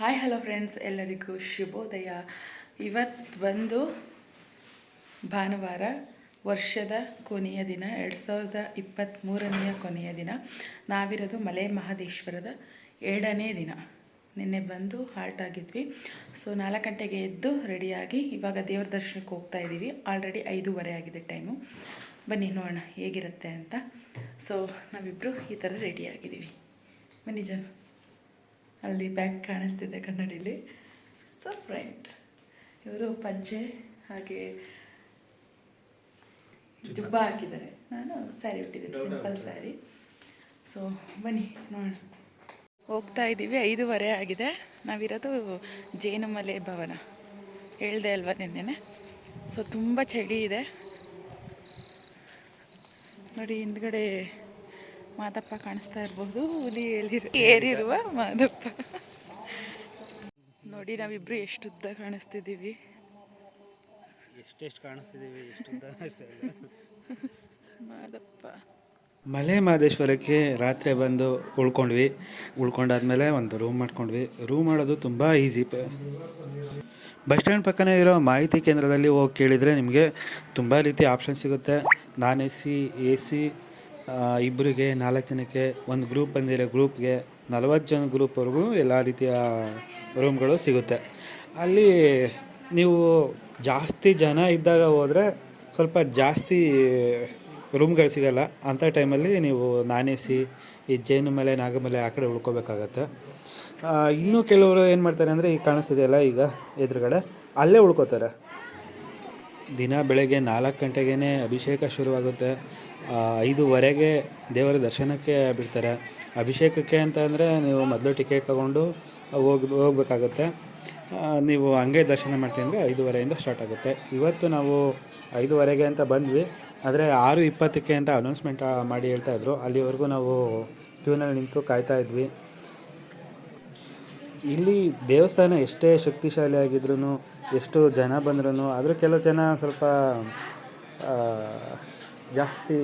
Hi hello friends ಎಲ್ಲರಿಗೂ ಶುಭೋದಯ. ಇವತ್ತು ಬಂದು ಭಾನುವಾರ, ವರ್ಷದ ಕೊನೆಯ ದಿನ, ಎರಡು ಸಾವಿರದ ಇಪ್ಪತ್ತ್ಮೂರನೆಯ ಕೊನೆಯ ದಿನ. ನಾವಿರೋದು ಮಲೆ ಮಹದೇಶ್ವರದ ಎರಡನೇ ದಿನ. ನಿನ್ನೆ ಬಂದು ಹಾಲ್ಟ್ ಆಗಿದ್ವಿ. ಸೊ ನಾಲ್ಕು ಗಂಟೆಗೆ ಎದ್ದು ರೆಡಿಯಾಗಿ ಇವಾಗ ದೇವ್ರ ದರ್ಶನಕ್ಕೆ ಹೋಗ್ತಾ ಇದ್ದೀವಿ ಆಲ್ರೆಡಿ ಐದೂವರೆ ಆಗಿದೆ ಟೈಮು ಬನ್ನಿ, ನೋಡೋಣ ಹೇಗಿರುತ್ತೆ ಅಂತ. ಸೊ ನಾವಿಬ್ಬರು ಈ ಥರ ರೆಡಿಯಾಗಿದ್ದೀವಿ ಬನ್ನಿ ಜನ. ಅಲ್ಲಿ ಬ್ಯಾಗ್ ಕಾಣಿಸ್ತಿದೆ ಕನ್ನಡಿಲಿ. ಸೊ ಫ್ರೆಂಡ್ ಇವರು ಪಂಚೆ ಹಾಗೆ ಜುಬ್ಬ ಹಾಕಿದ್ದಾರೆ. ನಾನು ಸ್ಯಾರಿ ಉಟ್ಟಿದ್ದೀನಿ ಸಿಂಪಲ್ ಸ್ಯಾರಿ ಸೊ ಬನ್ನಿ ನೋಡೋಣ. ಹೋಗ್ತಾ ಇದ್ದೀವಿ ಐದೂವರೆ ಆಗಿದೆ. ನಾವಿರೋದು ಜೇನುಮಲೆ ಭವನ. ಹೇಳ್ದೆ ಅಲ್ವಾ ನಿನ್ನೆ ಸೊ ತುಂಬ ಚಳಿ ಇದೆ. ನೋಡಿ ಹಿಂದ್ಗಡೆ ಮಾದಪ್ಪ ಕಾಣಿಸ್ತಾ ಇರ್ಬೋದು. ಹುಲಿ ಏರಿರುವ ಮಾದಪ್ಪ. ನೋಡಿ ನಾವಿಬ್ರು ಎಷ್ಟು ಉದ್ದ ಕಾಣಿಸ್ತಿದ್ದೀವಿ. ಎಷ್ಟೆಷ್ಟು ಕಾಣಿಸ್ತಿದ್ದೀವಿ ಎಷ್ಟು ಮಾದಪ್ಪ. ಮಲೆ ಮಹದೇಶ್ವರಕ್ಕೆ ರಾತ್ರಿ ಬಂದು ಉಳ್ಕೊಂಡ್ವಿ. ಉಳ್ಕೊಂಡಾದ್ಮೇಲೆ ಒಂದು ರೂಮ್ ಮಾಡ್ಕೊಂಡ್ವಿ. ರೂಮ್ ಮಾಡೋದು ತುಂಬ ಈಸಿ ಬಸ್ ಸ್ಟ್ಯಾಂಡ್ ಪಕ್ಕನೇ ಇರೋ ಮಾಹಿತಿ ಕೇಂದ್ರದಲ್ಲಿ ಹೋಗಿ ಕೇಳಿದರೆ ನಿಮಗೆ ತುಂಬ ರೀತಿ ಆಪ್ಷನ್ ಸಿಗುತ್ತೆ. Non A C A C ಇಬ್ಬರಿಗೆ ನಾಲ್ಕು ಜನಕ್ಕೆ ಒಂದು ಗ್ರೂಪ್ ಬಂದಿರೋ ಗ್ರೂಪ್ಗೆ ನಲವತ್ತು ಜನ ಗ್ರೂಪ್ವರೆಗೂ ಎಲ್ಲ ರೀತಿಯ ರೂಮ್ಗಳು ಸಿಗುತ್ತೆ. ಅಲ್ಲಿ ನೀವು ಜಾಸ್ತಿ ಜನ ಇದ್ದಾಗ ಹೋದರೆ ಸ್ವಲ್ಪ ಜಾಸ್ತಿ ರೂಮ್ಗಳು ಸಿಗೋಲ್ಲ. ಅಂಥ ಟೈಮಲ್ಲಿ ನೀವು ನಾನ್ ಎ ಸಿ ಈ ಜೇನು ಮೇಲೆ, ನಾಗಮಲೆ ಆ ಕಡೆ ಉಳ್ಕೋಬೇಕಾಗತ್ತೆ. ಇನ್ನೂ ಕೆಲವರು ಏನು ಮಾಡ್ತಾರೆ ಅಂದರೆ ಈಗ ಕಾಣಿಸ್ತಿದೆಯಲ್ಲ ಈಗ ಎದುರುಗಡೆ ಅಲ್ಲೇ ಉಳ್ಕೋತಾರೆ. ದಿನ ಬೆಳಗ್ಗೆ ನಾಲ್ಕು ಗಂಟೆಗೇ ಅಭಿಷೇಕ ಶುರುವಾಗುತ್ತೆ. ಐದೂವರೆಗೆ ದೇವರ ದರ್ಶನಕ್ಕೆ ಬಿಡ್ತಾರೆ. ಅಭಿಷೇಕಕ್ಕೆ ಅಂತ ಅಂದರೆ ನೀವು ಮೊದಲು ಟಿಕೆಟ್ ತೊಗೊಂಡು ಹೋಗಿ, ಹೋಗ್ಬೇಕಾಗುತ್ತೆ. ನೀವು ಹಂಗೆ ದರ್ಶನ ಮಾಡ್ತೀನಿ ಅಂದರೆ ಐದೂವರೆಯಿಂದ ಸ್ಟಾರ್ಟ್ ಆಗುತ್ತೆ. ಇವತ್ತು ನಾವು ಐದೂವರೆಗೆ ಅಂತ ಬಂದ್ವಿ. ಆದರೆ ಆರು ಇಪ್ಪತ್ತಕ್ಕೆ ಅಂತ ಅನೌನ್ಸ್ಮೆಂಟ್ ಮಾಡಿ ಹೇಳ್ತಾಯಿದ್ರು ಅಲ್ಲಿವರೆಗೂ ನಾವು ಕ್ಯೂನಲ್ಲಿ ನಿಂತು ಕಾಯ್ತಾ ಇದ್ವಿ. ಇಲ್ಲಿ ದೇವಸ್ಥಾನ ಎಷ್ಟೇ ಶಕ್ತಿಶಾಲಿ ಆಗಿದ್ರು ಎಷ್ಟು ಜನ ಬಂದ್ರೂ ಆದರೂ ಕೆಲವು ಜನ ಸ್ವಲ್ಪ ಜಾಸ್ತಿ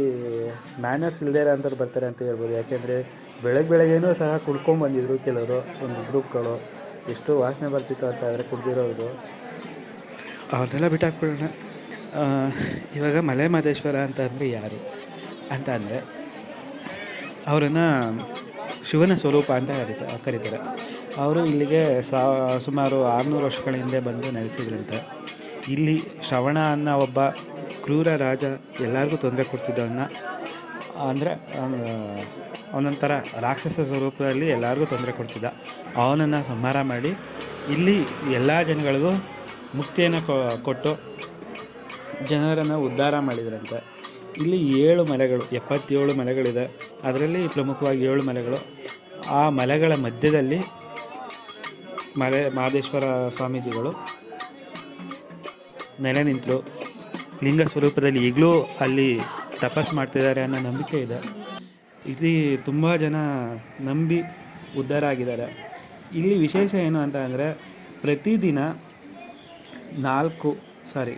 ಮ್ಯಾನರ್ಸ್ ಇಲ್ಲದೆ ಇರೋಂಥವ್ರು ಬರ್ತಾರೆ ಅಂತ ಹೇಳ್ಬೋದು. ಯಾಕೆಂದರೆ ಬೆಳಗ್ಗೆ ಬೆಳಗ್ಗೆನೂ ಸಹ ಕುಡ್ಕೊಂಬಂದಿದ್ರು ಕೆಲವರು, ಒಂದು ಗ್ರೂಪ್ಗಳು ಎಷ್ಟು ವಾಸನೆ ಬರ್ತಿತ್ತು ಅಂತ ಆದರೆ ಕುಡ್ದಿರೋದು. ಅವ್ರನ್ನೆಲ್ಲ ಬಿಟ್ಟಾಕ್ಬಿಡೋಣ. ಇವಾಗ ಮಲೆ ಮಹದೇಶ್ವರ ಅಂತ ಅಂದರೆ ಯಾರು? ಅಂತ ಅಂದರೆ ಅವರನ್ನು ಶಿವನ ಸ್ವರೂಪ ಅಂತ ಕರಿತಾರೆ ಕರೀತಾರೆ. ಅವರು ಇಲ್ಲಿಗೆ ಸಾ, ಸುಮಾರು ಆರುನೂರು ವರ್ಷಗಳ ಹಿಂದೆ ಬಂದು ನೆಲೆಸಿದ್ರಂತೆ. ಇಲ್ಲಿ ಶ್ರವಣ ಅನ್ನೋ ಒಬ್ಬ ಕ್ರೂರ ರಾಜ ಎಲ್ಲರಿಗೂ ತೊಂದರೆ ಕೊಡ್ತಿದ್ದವನ್ನ, ಅಂದರೆ ಅವನೊಂಥರ ರಾಕ್ಷಸ ಸ್ವರೂಪದಲ್ಲಿ ಎಲ್ಲರಿಗೂ ತೊಂದರೆ ಕೊಡ್ತಿದ್ದ. ಅವನನ್ನು ಸಂಹಾರ ಮಾಡಿ, ಇಲ್ಲಿ ಎಲ್ಲ ಜನಗಳಿಗೂ ಮುಕ್ತಿಯನ್ನು ಕೊಟ್ಟು ಜನರನ್ನು ಉದ್ಧಾರ ಮಾಡಿದ್ರಂತೆ. ಇಲ್ಲಿ ಏಳು ಮಲೆಗಳು, ಎಪ್ಪತ್ತೇಳು ಮಲೆಗಳಿದೆ. ಅದರಲ್ಲಿ ಪ್ರಮುಖವಾಗಿ ಏಳು ಮಲೆಗಳು. ಆ ಮಲೆಗಳ ಮಧ್ಯದಲ್ಲಿ ಮಲೆ, ಮಹದೇಶ್ವರ ಸ್ವಾಮೀಜಿಗಳು ನೆಲೆ ನಿಂತರು. ಲಿಂಗ ಸ್ವರೂಪದಲ್ಲಿ ಈಗಲೂ ಅಲ್ಲಿ ತಪಸ್ ಮಾಡ್ತಿದ್ದಾರೆ ಅನ್ನೋ ನಂಬಿಕೆ ಇದೆ. ಇಲ್ಲಿ ತುಂಬ ಜನ ನಂಬಿ ಉದ್ಧಾರ ಆಗಿದ್ದಾರೆ ಇಲ್ಲಿ ವಿಶೇಷ ಏನು ಅಂತ ಅಂದರೆ ಪ್ರತಿದಿನ ನಾಲ್ಕು ಸಾರಿ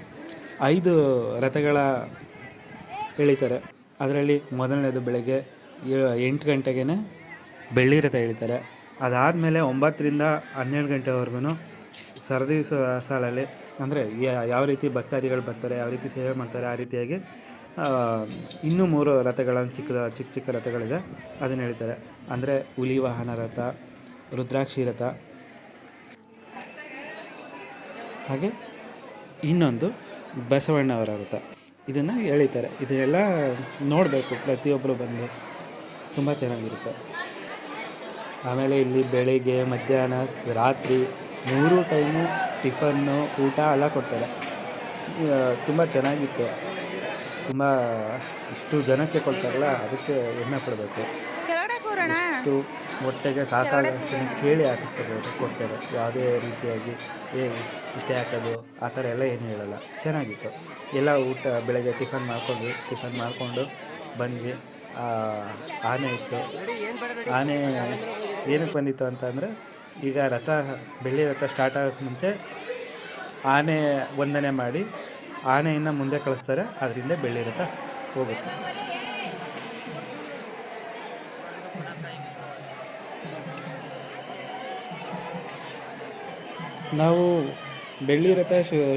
ಐದು ರಥಗಳ ಎಳಿತಾರೆ. ಅದರಲ್ಲಿ ಮೊದಲನೇದು ಬೆಳಗ್ಗೆ ಎಂಟು ಗಂಟೆಗೆ ಬೆಳ್ಳಿ ರಥ ಎಳಿತಾರೆ. ಅದಾದಮೇಲೆ ಒಂಬತ್ತರಿಂದ ಹನ್ನೆರಡು ಗಂಟೆವರೆಗೂ ಸರದಿ ಸಾಲಲ್ಲಿ ಅಂದರೆ ಯಾವ ರೀತಿ ಭಕ್ತಾದಿಗಳು ಬರ್ತಾರೆ, ಯಾವ ರೀತಿ ಸೇವೆ ಮಾಡ್ತಾರೆ, ಆ ರೀತಿಯಾಗಿ ಇನ್ನೂ ಮೂರು ರಥಗಳನ್ನು ಚಿಕ್ಕ ಚಿಕ್ಕ ಚಿಕ್ಕ ರಥಗಳಿದೆ. ಅದನ್ನು ಹೇಳ್ತಾರೆ. ಅಂದರೆ ಹುಲಿ ವಾಹನ ರಥ, ರುದ್ರಾಕ್ಷಿ ರಥ. ಹಾಗೆ ಇನ್ನೊಂದು ಬಸವಣ್ಣವರ ರಥ. ಇದನ್ನು ಎಳಿತಾರೆ. ಇದೆಲ್ಲ ನೋಡಬೇಕು. ಪ್ರತಿಯೊಬ್ಬರು ಬಂದು ತುಂಬ ಚೆನ್ನಾಗಿರುತ್ತೆ. ಆಮೇಲೆ ಇಲ್ಲಿ ಬೆಳಿಗ್ಗೆ, ಮಧ್ಯಾಹ್ನ ರಾತ್ರಿ ಮೂರು ಟೈಮು ಟಿಫನ್ನು ಊಟ ಎಲ್ಲ ಕೊಡ್ತಾರೆ. ತುಂಬ ಚೆನ್ನಾಗಿತ್ತು. ತುಂಬ ಇಷ್ಟು ಜನಕ್ಕೆ ಕೊಡ್ತಾರಲ್ಲ ಅದಕ್ಕೆ ಹೆಮ್ಮೆ ಪಡಬೇಕು ಇಷ್ಟು ಹೊಟ್ಟೆಗೆ ಸಾಕಾಗಷ್ಟು ಕೇಳಿ ಹಾಕಿಸ್ಕೋಬೋದು ಕೊಡ್ತಾರೆ. ಯಾವುದೇ ರೀತಿಯಾಗಿ ಏ ಇಷ್ಟೇ ಹಾಕೋದು ಆ ಥರ ಎಲ್ಲ ಏನು ಹೇಳಲ್ಲ. ಚೆನ್ನಾಗಿತ್ತು. ಎಲ್ಲ ಊಟ ಬೆಳಗ್ಗೆ ಟಿಫನ್ ಮಾಡ್ಕೊಂಡು ಟಿಫನ್ ಮಾಡಿಕೊಂಡು ಬಂದ್ವಿ. ಆನೆ ಇತ್ತು. ಆನೆ ಏನಕ್ಕೆ ಬಂದಿತ್ತು ಅಂತ ಅಂದರೆ ಈಗ ರಥ, ಬೆಳ್ಳಿ ರಥ ಸ್ಟಾರ್ಟ್ ಆಗೋಕ್ಕೆ ಮುಂಚೆ ಆನೆ ವಂದನೆ ಮಾಡಿ ಆನೆಯನ್ನು ಮುಂದೆ ಕಳಿಸ್ತಾರೆ. ಅದರಿಂದ ಬೆಳ್ಳಿ ರಥ ಹೋಗುತ್ತೆ. ನಾವು ಬೆಳ್ಳಿ ರಥ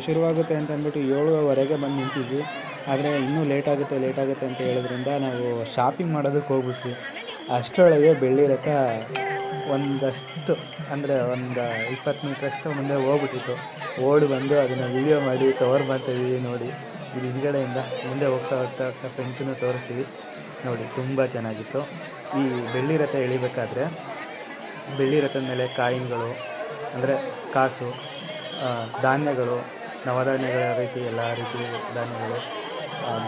ಶುರುವಾಗುತ್ತೆ ಅಂತ ಅಂದ್ಬಿಟ್ಟು ಏಳುವರೆಗೆ ಬಂದು ನಿಂತಿದ್ವಿ. ಆದರೆ ಇನ್ನೂ ಲೇಟ್ ಆಗುತ್ತೆ ಲೇಟ್ ಆಗುತ್ತೆ ಅಂತ ಹೇಳೋದ್ರಿಂದ ನಾವು ಶಾಪಿಂಗ್ ಮಾಡೋದಕ್ಕೆ ಹೋಗ್ಬಿಟ್ವಿ. ಅಷ್ಟರೊಳಗೆ ಬೆಳ್ಳಿ ರಥ ಒಂದಷ್ಟು, ಅಂದರೆ ಒಂದು ಇಪ್ಪತ್ತು ಮೀಟ್ರಷ್ಟು ಮುಂದೆ ಹೋಗ್ಬಿಟ್ಟಿತ್ತು. ಓಡಿ ಬಂದು ಅದನ್ನು ವಿಡಿಯೋ ಮಾಡಿ ಕವರ್ ಮಾಡ್ತಾಯಿದ್ದೀವಿ ನೋಡಿ. ಇಲ್ಲಿ ಹಿಂದ್ಗಡೆಯಿಂದ ಮುಂದೆ ಹೋಗ್ತಾ ಹೋಗ್ತಾ ಹೋಗ್ತಾ ಫ್ರೆಂಡ್ಸನ್ನು ತೋರಿಸ್ತೀವಿ. ನೋಡಿ, ತುಂಬ ಚೆನ್ನಾಗಿತ್ತು. ಈ ಬೆಳ್ಳಿ ರಥ ಎಳಿಬೇಕಾದ್ರೆ ಬೆಳ್ಳಿ ರಥದ ಮೇಲೆ ಕಾಯಿನ್ಗಳು, ಅಂದರೆ ಕಾಸು ಧಾನ್ಯಗಳು, ನವಧಾನ್ಯಗಳ ರೀತಿ, ಎಲ್ಲ ರೀತಿ ಧಾನ್ಯಗಳು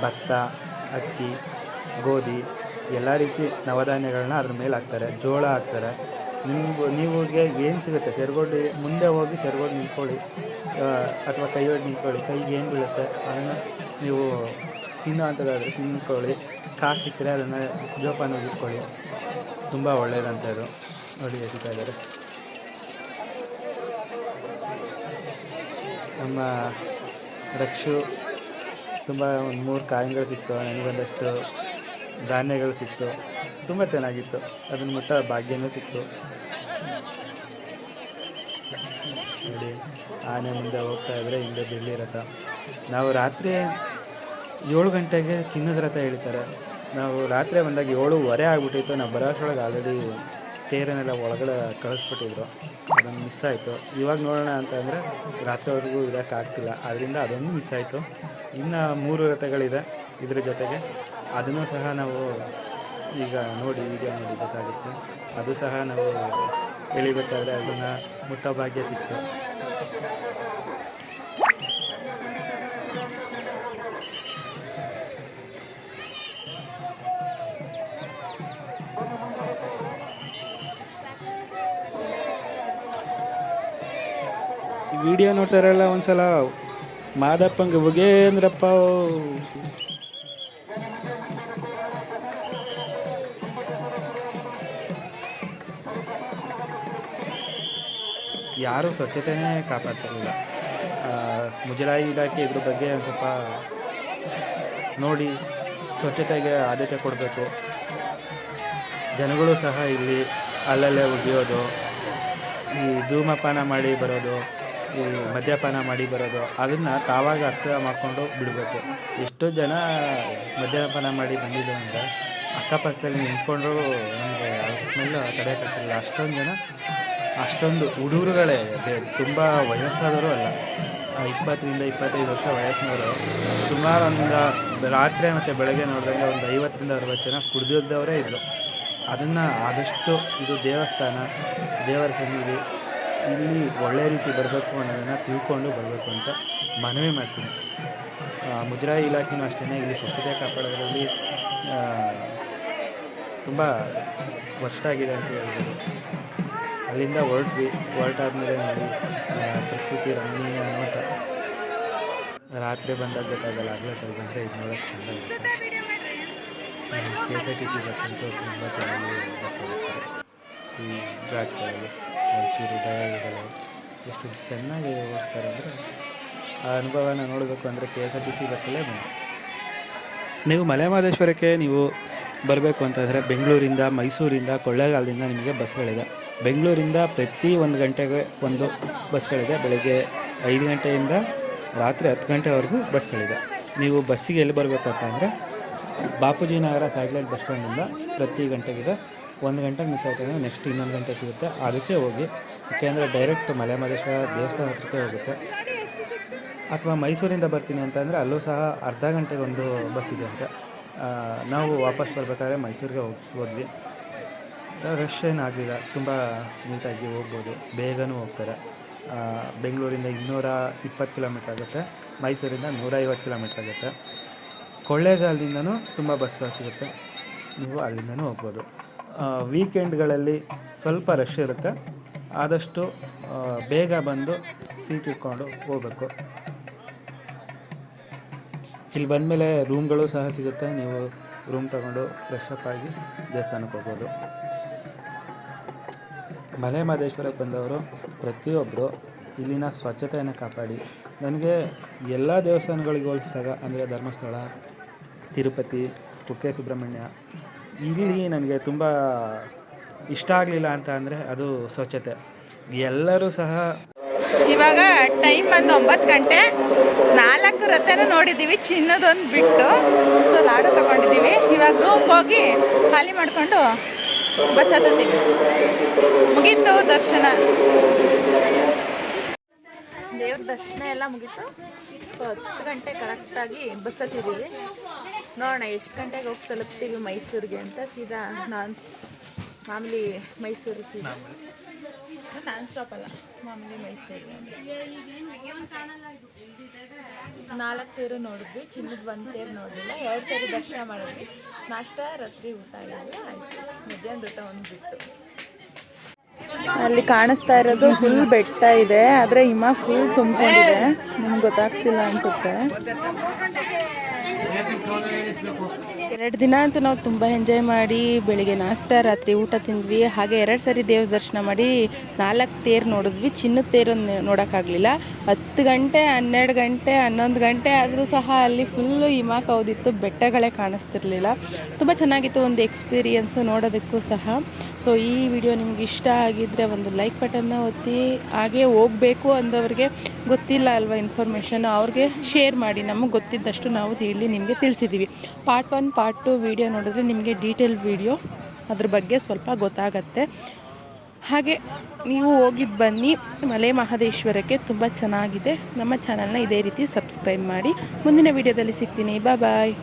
ಭತ್ತ, ಅಕ್ಕಿ, ಗೋಧಿ ಎಲ್ಲ ರೀತಿ ನವಧಾನ್ಯಗಳನ್ನ ಅದ್ರ ಮೇಲೆ ಹಾಕ್ತಾರೆ, ಜೋಳ ಹಾಕ್ತಾರೆ. ನಿಮ್ಗೆ, ನೀವುಗೆ ಏನು ಸಿಗುತ್ತೆ? ಸೆರ್ಗೋಡಿ ಮುಂದೆ ಹೋಗಿ ಸೆರ್ಗೋಡಿ ನಿಂತ್ಕೊಳ್ಳಿ ಅಥವಾ ಕೈ ನಿಂತ್ಕೊಳ್ಳಿ, ಕೈಗೆ ಏನು ಬೀಳುತ್ತೆ? ಅದನ್ನು ನೀವು ತಿನ್ನೋ ಅಂಥದ್ದಾದರೆ ತಿನ್ಕೊಳ್ಳಿ. ಕಾಸು ಸಿಕ್ಕರೆ ಅದನ್ನು ಜೋಪಾನ ಇಟ್ಕೊಳ್ಳಿ ತುಂಬ ಒಳ್ಳೆಯದಂತ ಇದು. ನೋಡಿ ಹೇಳ್ತಾ ಇದ್ದಾರೆ. ನಮ್ಮ ರಕ್ಷು ತುಂಬ ಒಂದು ಮೂರು ಕಾಯಿಗಳು ಸಿಕ್ತು ನನಗೊಂದಷ್ಟು ಧಾನ್ಯಗಳು ಸಿಕ್ತು. ತುಂಬ ಚೆನ್ನಾಗಿತ್ತು. ಅದನ್ನು ಮುಟ್ಟ ಭಾಗ್ಯನೂ ಸಿಕ್ತು. ನೋಡಿ, ಆನೆ ಮುಂದೆ ಹೋಗ್ತಾ ಇದ್ದರೆ ಹಿಂದೆ ಬೆಳ್ಳಿ ರಥ. ನಾವು ರಾತ್ರಿ ಏಳು ಗಂಟೆಗೆ ಚಿನ್ನದ ರಥ ಹೇಳ್ತಾರೆ ನಾವು ರಾತ್ರಿ ಬಂದಾಗ ಏಳುವರೆ ಆಗ್ಬಿಟ್ಟಿತ್ತು. ನಾವು ಬರೋಷ್ಟೊಳಗೆ ಆಲ್ರೆಡಿ ತೇರನ್ನೆಲ್ಲ ಒಳಗಡೆ ಕಳಿಸ್ಬಿಟ್ಟಿದ್ರು. ಅದೊಂದು ಮಿಸ್ ಆಯಿತು. ಇವಾಗ ನೋಡೋಣ ಅಂತಂದರೆ ರಾತ್ರಿವರೆಗೂ ಇರೋಕ್ಕಾಗ್ತಿಲ್ಲ. ಅದರಿಂದ ಅದೊಂದು ಮಿಸ್ ಆಯಿತು. ಇನ್ನು ಮೂರು ರಥಗಳಿದೆ ಇದ್ರ ಜೊತೆಗೆ. ಅದನ್ನು ಸಹ ನಾವು ಈಗ ನೋಡಿ ವಿಡಿಯೋ ನೋಡಿ ಗೊತ್ತಾಗುತ್ತೆ ಅದು ಸಹ ನಾವು ಎಳಿಬೇಕಾದ್ರೆ ಅದನ್ನು ಮುಟ್ಟೋ ಭಾಗ್ಯ ಸಿಕ್ತು. ವಿಡಿಯೋ ನೋಡ್ತಾರಲ್ಲ ಒಂದ್ಸಲ ಮಾದಪ್ಪಂಗೆ ಉಗೇಂದ್ರಪ್ಪ ಯಾರೂ ಸ್ವಚ್ಛತೆಯೇ ಕಾಪಾಡ್ತಿರಲಿಲ್ಲ. ಮುಜರಾಯಿ ಇಲಾಖೆ ಇದ್ರ ಬಗ್ಗೆ ಒಂದು ಸ್ವಲ್ಪ ನೋಡಿ ಸ್ವಚ್ಛತೆಗೆ ಆದ್ಯತೆ ಕೊಡಬೇಕು. ಜನಗಳು ಸಹ ಇಲ್ಲಿ ಅಲ್ಲಲ್ಲೇ ಉಗಿಯೋದು ಈ ಧೂಮಪಾನ ಮಾಡಿ ಬರೋದು, ಈ ಮದ್ಯಪಾನ ಮಾಡಿ ಬರೋದು, ಅದನ್ನು ತಾವಾಗ ಅರ್ಥ ಮಾಡಿಕೊಂಡು ಬಿಡಬೇಕು. ಎಷ್ಟೋ ಜನ ಮದ್ಯಪಾನ ಮಾಡಿ ಬಂದಿದ್ದು ಅಂತ ಅಕ್ಕಪಕ್ಕದಲ್ಲಿ ನಿಂತ್ಕೊಂಡ್ರು ನಮಗೆ ಸ್ಮೆಲ್ ತಡೆಯೋಕ್ಕಾಗ್ತಿಲ್ಲ ಅಷ್ಟೊಂದು ಜನ ಅಷ್ಟೊಂದು ಹುಡುಗರುಗಳೇ ತುಂಬ ವಯಸ್ಸಾದವರು ಅಲ್ಲ. ಇಪ್ಪತ್ತರಿಂದ ಇಪ್ಪತ್ತೈದು ವರ್ಷ ವಯಸ್ಸಿನವರು. ಸುಮಾರು ಒಂದು ರಾತ್ರಿ ಮತ್ತು ಬೆಳಗ್ಗೆ ನೋಡಿದಾಗ ಒಂದು ಐವತ್ತರಿಂದ ಅರವತ್ತು ಜನ ಕುಡಿದಿದ್ದವರೇ ಇದ್ದರು ಅದನ್ನು ಆದಷ್ಟು ಇದು ದೇವಸ್ಥಾನ, ದೇವರ ಸನ್ನಿಧಿ ಇಲ್ಲಿ ಒಳ್ಳೆಯ ರೀತಿ ಬರಬೇಕು ಅನ್ನೋದನ್ನು ತಿಳ್ಕೊಂಡು ಬರಬೇಕು ಅಂತ ಮನವಿ ಮಾಡ್ತೀನಿ. ಮುಜರಾಯಿ ಇಲಾಖೆನೂ ಅಷ್ಟೇ ಇಲ್ಲಿ ಸ್ವಚ್ಛತೆ ಕಾಪಾಡೋದರಲ್ಲಿ ತುಂಬ ವರ್ಷ ಆಗಿದೆ ಅಂತ ಹೇಳ್ಬೋದು. ಅಲ್ಲಿಂದ ಹೊರಟ್ವಿ ಹೊರಟಾದ್ಮೇಲೆ ನೋಡಿ ಪ್ರಕೃತಿ ರಮಣೀಯ ನೋಟ ರಾತ್ರಿ ಬಂದಾಗ ಗೊತ್ತಾಗಲ್ಲ, ಆಗಲೇ ಸ್ವಲ್ಪ ಬಂದರೆ ಇದು ನೋಡೋಕ್ಕೆ ಚೆಂದ K S R T C bus ಅಂತೂ ತುಂಬ ಚೆನ್ನಾಗಿ ಬಸ್ ಓಡಿಸ್ತಾರೆ ಈ ಎಷ್ಟು ಚೆನ್ನಾಗಿ ಓಡಿಸ್ತಾರೆ ಅಂದರೆ, ಆ ಅನುಭವನ ನೋಡಬೇಕು ಅಂದರೆ K S R T C ಬಸ್ಸಲ್ಲೇ ಬನ್ನಿ. ನೀವು ಮಲೆಮಹದೇಶ್ವರಕ್ಕೆ ನೀವು ಬರಬೇಕು ಅಂತಂದರೆ ಬೆಂಗಳೂರಿಂದ, ಮೈಸೂರಿಂದ, ಕೊಳ್ಳೇಗಾಲದಿಂದ ನಿಮಗೆ ಬಸ್ಗಳಿದೆ. ಬೆಂಗಳೂರಿಂದ ಪ್ರತಿ ಒಂದು ಗಂಟೆಗೆ ಒಂದು ಬಸ್ಗಳಿದೆ. ಬೆಳಗ್ಗೆ ಐದು ಗಂಟೆಯಿಂದ ರಾತ್ರಿ ಹತ್ತು ಗಂಟೆವರೆಗೂ ಬಸ್ಗಳಿದೆ. ನೀವು ಬಸ್ಸಿಗೆ ಎಲ್ಲಿ ಬರಬೇಕಪ್ಪ ಅಂದರೆ ಬಾಪೂಜಿ ನಗರ ಸ್ಯಾಟಲೈಟ್ ಬಸ್ ಸ್ಟ್ಯಾಂಡಿಂದ ಪ್ರತಿ ಗಂಟೆಗಿದೆ. ಒಂದು ಗಂಟೆ ಮಿಸ್ ಆಯ್ತು ಅಂದರೆ ನೆಕ್ಸ್ಟ್ ಇನ್ನೊಂದು ಗಂಟೆ ಸಿಗುತ್ತೆ. ಅದಕ್ಕೆ ಹೋಗಿ, ಯಾಕೆಂದರೆ ಡೈರೆಕ್ಟ್ ಮಲೆಮಹದೇಶ್ವರ ದೇವಸ್ಥಾನ ಹತ್ರಕ್ಕೆ ಹೋಗುತ್ತೆ. ಅಥವಾ ಮೈಸೂರಿಂದ ಬರ್ತೀನಿ ಅಂತಂದರೆ ಅಲ್ಲೂ ಸಹ ಅರ್ಧ ಗಂಟೆಗೆ ಒಂದು ಬಸ್ ಇದೆ ಅಂತ. ನಾವು ವಾಪಸ್ ಬರಬೇಕಾದ್ರೆ ಮೈಸೂರಿಗೆ ಹೋಗಿ, ಹೋದ್ವಿ. ರಶ್ ಏನಾಗಲಿಲ್ಲ ತುಂಬ ನೀಟಾಗಿ ಹೋಗ್ಬೋದು. ಬೇಗನೂ ಹೋಗ್ತಾರೆ. ಬೆಂಗಳೂರಿಂದ ಇನ್ನೂರ ಇಪ್ಪತ್ತು ಕಿಲೋಮೀಟ್ರ್ ಆಗುತ್ತೆ. ಮೈಸೂರಿಂದ ನೂರೈವತ್ತು ಕಿಲೋಮೀಟ್ರ್ ಆಗುತ್ತೆ. ಕೊಳ್ಳೇಗಾಲದಿಂದನೂ ತುಂಬ ಬಸ್ಗಳು ಸಿಗುತ್ತೆ. ನೀವು ಅಲ್ಲಿಂದನೂ ಹೋಗ್ಬೋದು. ವೀಕೆಂಡ್ಗಳಲ್ಲಿ ಸ್ವಲ್ಪ ರಶ್ ಇರುತ್ತೆ. ಆದಷ್ಟು ಬೇಗ ಬಂದು ಸೀಟ್ ಇಟ್ಕೊಂಡು ಹೋಗಬೇಕು. ಇಲ್ಲಿ ಬಂದಮೇಲೆ ರೂಮ್ಗಳು ಸಹ ಸಿಗುತ್ತೆ. ನೀವು ರೂಮ್ ತಗೊಂಡು ಫ್ರೆಶ್ ಅಪ್ ಆಗಿ ದೇವಸ್ಥಾನಕ್ಕೆ ಹೋಗ್ಬೋದು. ಮಲೆ ಮಹದೇಶ್ವರಕ್ಕೆ ಬಂದವರು ಪ್ರತಿಯೊಬ್ಬರು ಇಲ್ಲಿನ ಸ್ವಚ್ಛತೆಯನ್ನು ಕಾಪಾಡಿ. ನನಗೆ ಎಲ್ಲ ದೇವಸ್ಥಾನಗಳಿಗೆ ಹೋಲಿಸಿದಾಗ ಅಂದರೆ ಧರ್ಮಸ್ಥಳ, ತಿರುಪತಿ ಕುಕ್ಕೆ ಸುಬ್ರಹ್ಮಣ್ಯ ಇಲ್ಲಿ ನನಗೆ ತುಂಬ ಇಷ್ಟ ಆಗಲಿಲ್ಲ ಅಂತ ಅಂದರೆ ಅದು ಸ್ವಚ್ಛತೆ. ಎಲ್ಲರೂ ಸಹ ಇವಾಗ ಟೈಮ್ ಬಂದು ಒಂಬತ್ತು ಗಂಟೆ. ನಾಲ್ಕು ರಥನ ನೋಡಿದ್ದೀವಿ ಚಿನ್ನದೊಂದು ಬಿಟ್ಟು. ಲಾಡು ತಗೊಂಡಿದ್ದೀವಿ ಇವಾಗ ರೂಮ್ ಹೋಗಿ ಖಾಲಿ ಮಾಡಿಕೊಂಡು ಬಸ್ ಹತ್ತೀವಿ ಮುಗೀತು ದರ್ಶನ. ದೇವ್ರ ದರ್ಶನ ಎಲ್ಲ ಮುಗೀತು. ಸೊ ಹತ್ತು ಗಂಟೆ ಕರೆಕ್ಟಾಗಿ ಬಸ್ ಹತ್ತಿದ್ದೀವಿ ನೋಡೋಣ ಎಷ್ಟು ಗಂಟೆಗೆ ಹೋಗಿ ತಲುಪ್ತೀವಿ ಮೈಸೂರಿಗೆ ಅಂತ ಸೀದಾ ನಾನ್ ಮಾಮೂಲಿ ಮೈಸೂರು ಸೀದಾ. ನಾನ್ ಸ್ಟಾಪ್ ಅಲ್ಲ, ಮಾಮೂಲಿ ಮೈಸೂರು ನಾಲ್ಕು ತೇರು ನೋಡಿದ್ವಿ, ಚಿನ್ನದ ಒಂದು ತೇರು ನೋಡಿಲ್ಲ, ಎರಡು ಸಾರಿ ದರ್ಶನ ಮಾಡಿದ್ವಿ. ನಾಷ್ಟ, ರಾತ್ರಿ ಊಟ ಎಲ್ಲ ಆಯಿತು. ಮಧ್ಯಾಹ್ನದ ಊಟ ಒಂದು ಬಿಟ್ಟು. ಅಲ್ಲಿ ಕಾಣಿಸ್ತಾ ಇರೋದು ಫುಲ್ ಬೆಟ್ಟ ಇದೆ. ಆದ್ರೆ ಹಿಮ ಫುಲ್ ತುಂಬಿಕೊಂಡಿದೆ. ನಿಮ್ಗೆ ಗೊತ್ತಾಗ್ತಿಲ್ಲ ಅನ್ಸುತ್ತೆ. ಎರಡು ದಿನ ಅಂತೂ ನಾವು ತುಂಬ ಎಂಜಾಯ್ ಮಾಡಿ ಬೆಳಿಗ್ಗೆ ನಾಷ್ಟ, ರಾತ್ರಿ ಊಟ ತಿಂದ್ವಿ. ಹಾಗೆ ಎರಡು ಸರಿ ದೇವ್ರ ದರ್ಶನ ಮಾಡಿ ನಾಲ್ಕು ತೇರು ನೋಡಿದ್ವಿ. ಚಿನ್ನದ ತೇರು ನೋಡೋಕ್ಕಾಗಲಿಲ್ಲ. ಹತ್ತು ಗಂಟೆ, ಹನ್ನೆರಡು ಗಂಟೆ, ಹನ್ನೊಂದು ಗಂಟೆ ಆದರೂ ಸಹ ಅಲ್ಲಿ ಫುಲ್ಲು ಹಿಮ ಕೌದಿತ್ತು ಬೆಟ್ಟಗಳೇ ಕಾಣಿಸ್ತಿರ್ಲಿಲ್ಲ. ತುಂಬ ಚೆನ್ನಾಗಿತ್ತು ಒಂದು ಎಕ್ಸ್ಪೀರಿಯನ್ಸು ನೋಡೋದಕ್ಕೂ ಸಹ. ಸೊ ಈ ವಿಡಿಯೋ ನಿಮ್ಗೆ ಇಷ್ಟ ಆಗಿದ್ದರೆ ಒಂದು ಲೈಕ್ ಬಟನ್ನ ಒತ್ತಿ, ಹಾಗೆ ಹೋಗಬೇಕು ಅಂದವ್ರಿಗೆ ಗೊತ್ತಿಲ್ಲ ಅಲ್ವಾ ಇನ್ಫಾರ್ಮೇಷನ್ ಅವ್ರಿಗೆ ಶೇರ್ ಮಾಡಿ, ನಮಗೆ ಗೊತ್ತಿದ್ದಷ್ಟು ನಾವು ಇಲ್ಲಿ ನಿಮಗೆ ತಿಳಿಸಿದ್ದೀವಿ part one part two video ನೋಡಿದ್ರೆ ನಿಮಗೆ ಡೀಟೇಲ್ ವಿಡಿಯೋ ಅದ್ರ ಬಗ್ಗೆ ಸ್ವಲ್ಪ ಗೊತ್ತಾಗತ್ತೆ. ಹಾಗೆ ನೀವು ಹೋಗಿದ್ದು ಬನ್ನಿ, ಮಲೆ ಮಹದೇಶ್ವರಕ್ಕೆ ತುಂಬ ಚೆನ್ನಾಗಿದೆ. ನಮ್ಮ ಚಾನಲ್ನ ಇದೇ ರೀತಿ ಸಬ್ಸ್ಕ್ರೈಬ್ ಮಾಡಿ. ಮುಂದಿನ ವಿಡಿಯೋದಲ್ಲಿ ಸಿಗ್ತೀನಿ. ಬಾಯ್